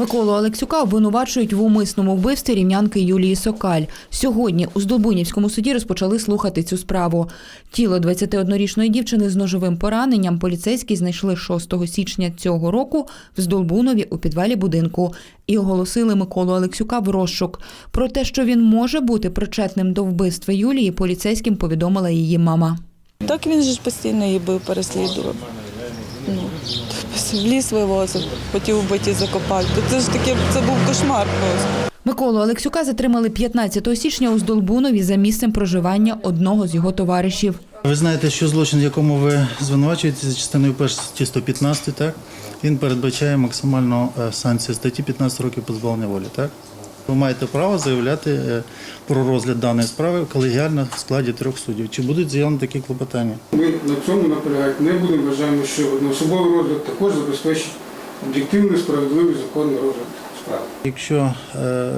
Миколу Олексюка обвинувачують в умисному вбивстві рівнянки Юлії Сокаль. Сьогодні у Здолбунівському суді розпочали слухати цю справу. Тіло 21-річної дівчини з ножовим пораненням поліцейські знайшли 6 січня цього року в Здолбунові у підвалі будинку і оголосили Миколу Олексюка в розшук. Про те, що він може бути причетним до вбивства Юлії, поліцейським повідомила її мама. Так він же постійно її бив, переслідував. Ну, в ліс вивозив, хотів вбиті закопати. То це ж таке, це був кошмар просто. Миколу Олексюка затримали 15 січня у Здолбунові за місцем проживання одного з його товаришів. Ви знаєте, що злочин, в якому ви звинувачуєте за частиною першості статті 115, так? Він передбачає максимальну е, санкцію статті 15 років позбавлення волі, так? Ви маєте право заявляти е, про розгляд даної справи колегіально в складі трьох суддів. Чи будуть з'явлені такі клопотання? Ми на цьому наполягати не будемо. Вважаємо, що одноособовий розгляд також забезпечить об'єктивний, справедливий, законний розгляд справи. Якщо е,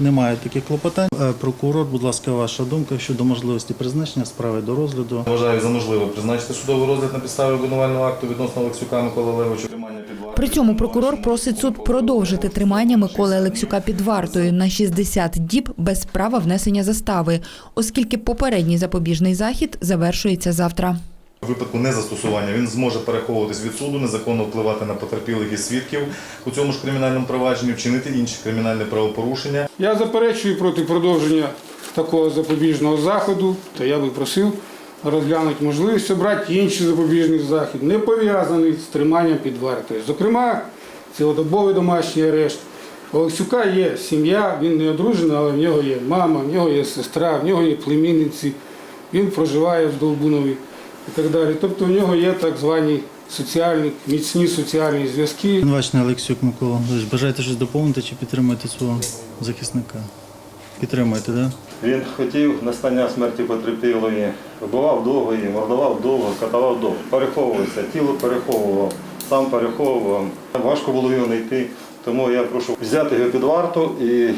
немає таких клопотань, е, прокурор, будь ласка, ваша думка щодо можливості призначення справи до розгляду. Вважаю за можливе призначити судовий розгляд на підставі обвинувального акту відносно Олексюка Миколи Олеговича. Тримання під вартою. При цьому прокурор просить суд продовжити тримання Миколи Олексюка під вартою на 60 діб без права внесення застави, оскільки попередній запобіжний захід завершується завтра. У випадку незастосування він зможе переховуватись від суду, незаконно впливати на потерпілих і свідків у цьому ж кримінальному провадженні, вчинити інші кримінальні правопорушення. Я заперечую проти продовження такого запобіжного заходу, та я би просив розглянути можливість обрати інший запобіжний захід, не пов'язаний з триманням під вартою. Зокрема, цілодобовий домашній арешт. У Олексюка є сім'я, він не одружений, але в нього є мама, в нього є сестра, в нього є племінниці, він проживає в Долбунові і так далі. Тобто в нього є так звані соціальні, міцні соціальні зв'язки. Обвинувачений Олексюк Микола, бажаєте щось доповнити чи підтримуєте свого захисника? Підтримуєте, так? Він хотів настання смерті потерпілої, вбивав довго її, мордував довго, катував довго, переховувався, тіло переховував, сам переховував. Важко було його знайти, тому я прошу взяти його під варту і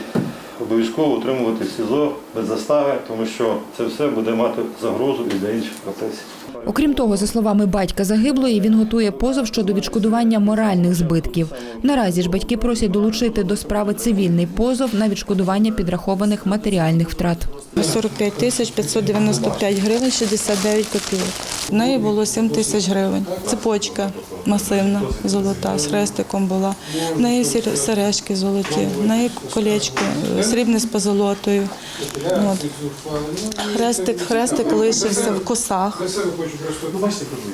обов'язково утримувати СІЗО без застави, тому що це все буде мати загрозу і для інших процесів. Окрім того, за словами батька загиблої, він готує позов щодо відшкодування моральних збитків. Наразі ж батьки просять долучити до справи цивільний позов на відшкодування підрахованих матеріальних втрат. 45 тисяч 595 гривень 69 копійок. В неї було 7 тисяч гривень. Цепочка масивна, золота, з хрестиком була. В неї сережки золоті, в неї колечко е, срібне з позолотою. От. Хрестик, хрестик лишився в косах.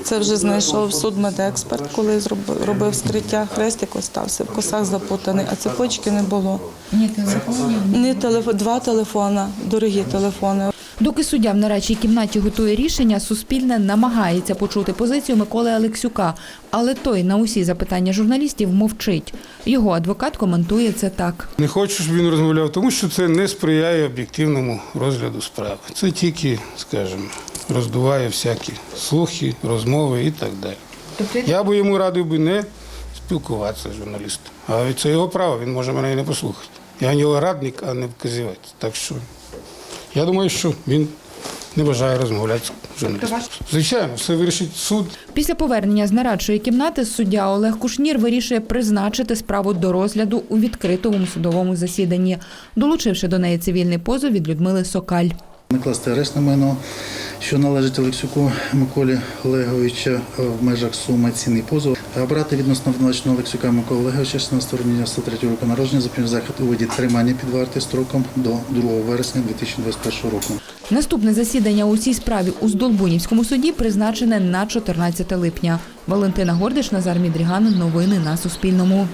Це вже знайшов судмедексперт, коли робив вскриття. Хрестик остався, в косах запутаний, а цепочки не було. Ні телефонів? Ні телефон, два телефона, дорогі телефони. Доки суддя в нарадчій кімнаті готує рішення, Суспільне намагається почути позицію Миколи Олексюка, але той на усі запитання журналістів мовчить. Його адвокат коментує це так. Не хочу, щоб він розмовляв, тому що це не сприяє об'єктивному розгляду справи. Це тільки, скажімо, роздуває всякі слухи, розмови і так далі. Я би йому радив би не спілкуватися з журналістом. А це його право, він може мене і не послухати. Я нього радник, а не вказівець. Так що я думаю, що він не бажає розмовляти з журналістом. Звичайно, все вирішить суд. Після повернення з нарадчої кімнати суддя Олег Кушнір вирішує призначити справу до розгляду у відкритому судовому засіданні, долучивши до неї цивільний позов від Людмили Сокаль. Накласти арешт на майно, що належить Олексюку Миколі Олеговича е, в межах суми цінний позов. А Обрати відносно обвинуваченого Олексюка Миколи Олеговича 16 грудня 93 року народження запобіжний захід у виді тримання під вартою строком до 2 вересня 2021 року. Наступне засідання у цій справі у Здолбунівському суді призначене на 14 липня. Валентина Гордиш, Назар Мідріган. Новини на Суспільному.